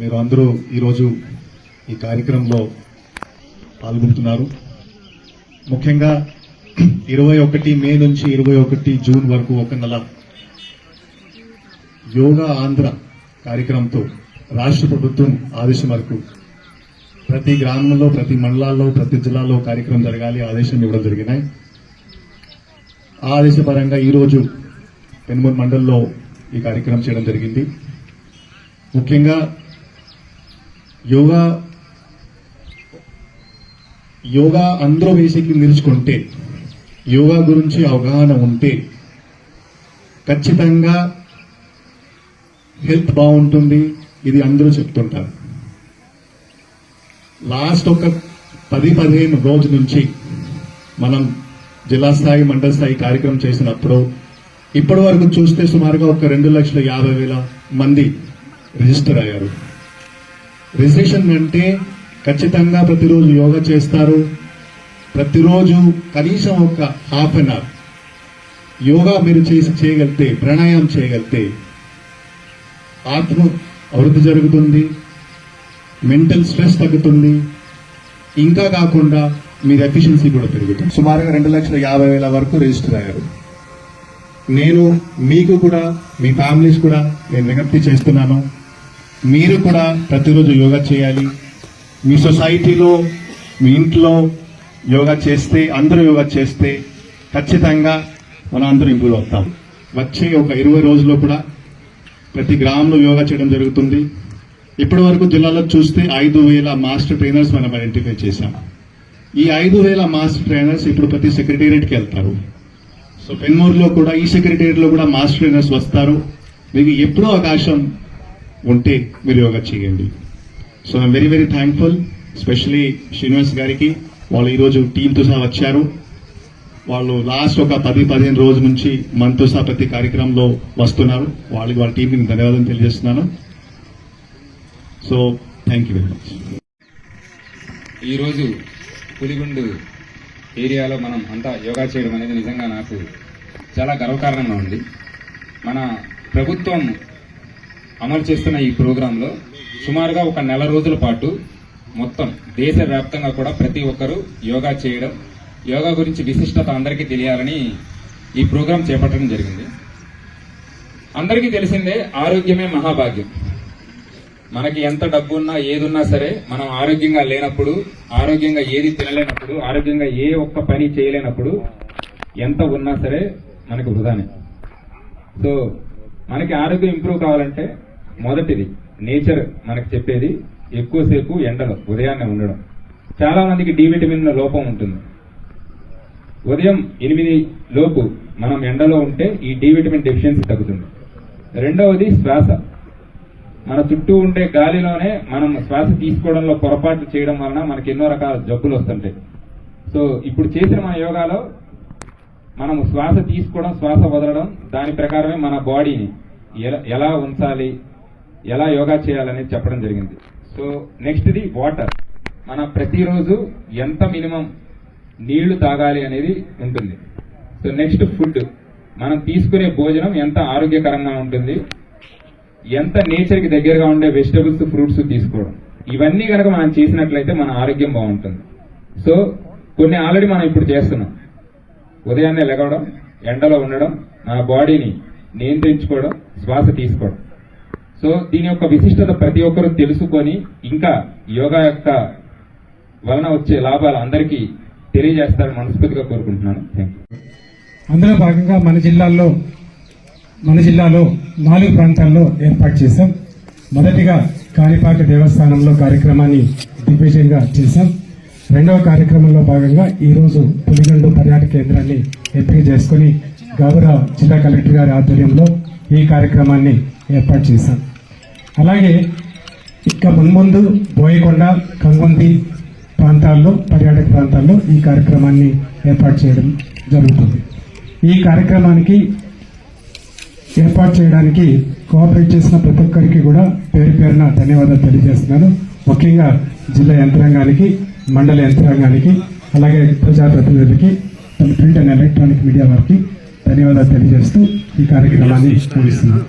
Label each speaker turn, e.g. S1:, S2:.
S1: మీరు అందరూ ఈరోజు ఈ కార్యక్రమంలో పాల్గొంటున్నారు. ముఖ్యంగా ఇరవై ఒకటి మే నుంచి ఇరవై ఒకటి జూన్ వరకు ఒక నెల యోగా ఆంధ్ర కార్యక్రమంతో రాష్ట్ర ప్రభుత్వం ఆదేశం వరకు ప్రతి గ్రామంలో ప్రతి మండలాల్లో ప్రతి జిల్లాలో కార్యక్రమం జరగాలి ఆదేశం ఇవ్వడం జరిగినాయి. ఆ ఆదేశపరంగా ఈరోజు పెనుమూరు మండలంలో ఈ కార్యక్రమం చేయడం జరిగింది. ముఖ్యంగా యోగా యోగా అందరూ బేసిక్లీ నిలుచుకుంటే యోగా గురించి అవగాహన ఉంటే ఖచ్చితంగా హెల్త్ బాగుంటుంది ఇది అందరూ చెప్తుంటారు. లాస్ట్ ఒక పది పదిహేను రోజు నుంచి మనం జిల్లా స్థాయి మండల స్థాయి కార్యక్రమం చేసినప్పుడు ఇప్పటి వరకు చూస్తే సుమారుగా ఒక రెండు లక్షల యాభై వేల మంది రిజిస్టర్ అయ్యారు. రిజిస్ట్రేషన్ అంటే ఖచ్చితంగా ప్రతిరోజు యోగా చేస్తారు. ప్రతిరోజు కనీసం ఒక హాఫ్ అన్ అవర్ యోగా మీరు చేసి చేయగలిగితే ప్రాణాయామం చేయగలిగితే ఆత్మ అభివృద్ధి జరుగుతుంది మెంటల్ స్ట్రెస్ తగ్గుతుంది ఇంకా కాకుండా మీరు ఎఫిషియన్సీ కూడా పెరుగుతుంది. సుమారుగా రెండు లక్షల యాభై వేల వరకు రిజిస్టర్ అయ్యారు. నేను మీకు కూడా మీ ఫ్యామిలీస్ కూడా నేను విజ్ఞప్తి చేస్తున్నాను. మీరు కూడా ప్రతిరోజు యోగా చేయాలి. మీ సొసైటీలో మీ ఇంట్లో యోగా చేస్తే అందరూ యోగా చేస్తే ఖచ్చితంగా మనం అందరూ ఇంప్రూవ్ అవుతాం. వచ్చే ఒక ఇరవై రోజుల్లో కూడా ప్రతి గ్రామంలో యోగా చేయడం జరుగుతుంది. ఇప్పటి వరకు జిల్లాలో చూస్తే ఐదు వేల మాస్టర్ ట్రైనర్స్ మనం ఐడెంటిఫై చేశాం ఈ ఐదు వేల మాస్టర్ ట్రైనర్స్ ఇప్పుడు ప్రతి సెక్రటేరియట్కి వెళ్తారు. సో పెన్మూరులో కూడా ఈ సెక్రటేరియట్లో కూడా మాస్టర్ ట్రైనర్స్ వస్తారు. మీకు ఎప్పుడో అవకాశం ఉంటే మీరు యోగా చేయండి. So I'm very very thankful specially Srinivas గారికి. వాళ్ళు ఈరోజు టీంతో సహా వచ్చారు. వాళ్ళు లాస్ట్ ఒక పది పదిహేను రోజుల నుంచి మనతో సహా ప్రతి కార్యక్రమంలో వస్తున్నారు. వాళ్ళకి వాళ్ళ టీంకి ధన్యవాదాలు తెలియజేస్తున్నాను. So thank you very much
S2: ఈరోజు పులిగుండు ఏరియాలో మనం అంతా యోగా చేయడం అనేది నిజంగా నాకు చాలా గర్వకారణంగా ఉంది. మన ప్రభుత్వం అమలు చేస్తున్న ఈ ప్రోగ్రాంలో సుమారుగా ఒక నెల రోజుల పాటు మొత్తం దేశవ్యాప్తంగా కూడా ప్రతి ఒక్కరూ యోగా చేయడం యోగా గురించి విశిష్టత అందరికీ తెలియాలని ఈ ప్రోగ్రాం చేపట్టడం జరిగింది. అందరికీ తెలిసిందే ఆరోగ్యమే మహాభాగ్యం. మనకి ఎంత డబ్బు ఉన్నా ఏదున్నా సరే మనం ఆరోగ్యంగా లేనప్పుడు ఆరోగ్యంగా ఏది తినలేనప్పుడు ఆరోగ్యంగా ఏ ఒక్క పని చేయలేనప్పుడు ఎంత ఉన్నా సరే మనకి వృధానే. సో మనకి ఆరోగ్యం ఇంప్రూవ్ కావాలంటే మొదటిది నేచర్ మనకు చెప్పేది ఎక్కువసేపు ఎండలో ఉదయాన్నే ఉండడం. చాలా మందికి డి విటమిన్ లోపం ఉంటుంది. ఉదయం ఎనిమిది లోపు మనం ఎండలో ఉంటే ఈ డి విటమిన్ డెఫిషియన్సీ తగ్గుతుంది. రెండవది శ్వాస. మన చుట్టూ ఉండే గాలిలోనే మనం శ్వాస తీసుకోవడంలో పొరపాటు చేయడం వలన మనకి ఎన్నో రకాల జబ్బులు వస్తుంటాయి. సో ఇప్పుడు చేసిన మన యోగాలో మనం శ్వాస తీసుకోవడం శ్వాస వదలడం దాని ప్రకారమే మన బాడీని ఎలా ఎలా ఉంచాలి ఎలా యోగా చేయాలనేది చెప్పడం జరిగింది. సో నెక్స్ట్ది వాటర్ మన ప్రతిరోజు ఎంత మినిమం నీళ్ళు తాగాలి అనేది ఉంటుంది. సో నెక్స్ట్ ఫుడ్ మనం తీసుకునే భోజనం ఎంత ఆరోగ్యకరంగా ఉంటుంది. ఎంత నేచర్కి దగ్గరగా ఉండే వెజిటబుల్స్ ఫ్రూట్స్ తీసుకోవడం. ఇవన్నీ కనుక మనం చేసినట్లయితే మన ఆరోగ్యం బాగుంటుంది. సో కొన్ని ఆల్రెడీ మనం ఇప్పుడు చేస్తున్నాం. ఉదయాన్నే లెగవడం ఎండలో ఉండడం మన బాడీని నియంత్రించుకోవడం శ్వాస తీసుకోవడం. సో దీని యొక్క విశిష్టత ప్రతి ఒక్కరూ తెలుసుకొని ఇంకా యోగా యొక్క వలన వచ్చే లాభాలు అందరికీ తెలియజేస్తారని మనస్ఫూర్తిగా కోరుకుంటున్నాను.
S3: అందులో భాగంగా మన జిల్లాల్లో మన జిల్లాలో నాలుగు ప్రాంతాల్లో ఏర్పాటు చేశాం. మొదటిగా కాణిపాక దేవస్థానంలో కార్యక్రమాన్ని దిగ్విజయంగా చేశాం. రెండవ కార్యక్రమంలో భాగంగా ఈరోజు పులిగండు పర్యాటక కేంద్రాన్ని ఎంపిక చేసుకుని గౌరవ జిల్లా కలెక్టర్ గారి ఆధ్వర్యంలో ఈ కార్యక్రమాన్ని ఏర్పాటు చేశాం అలాగే ఇక మున్ముందు బోయకొండ కంగుంది ప్రాంతాల్లో పర్యాటక ప్రాంతాల్లో ఈ కార్యక్రమాన్ని ఏర్పాటు చేయడం జరుగుతుంది. ఈ కార్యక్రమానికి ఏర్పాటు చేయడానికి కోఆపరేట్ చేసిన ప్రతి ఒక్కరికి కూడా పేరు పేరున ధన్యవాదాలు తెలియజేస్తున్నాను. ముఖ్యంగా జిల్లా యంత్రాంగానికి మండల యంత్రాంగానికి అలాగే ప్రజాప్రతినిధులకి ప్రింట్ అండ్ ఎలక్ట్రానిక్ మీడియా వారికి ధన్యవాదాలు తెలియజేస్తూ ఈ కార్యక్రమాన్ని ముగిస్తున్నాను.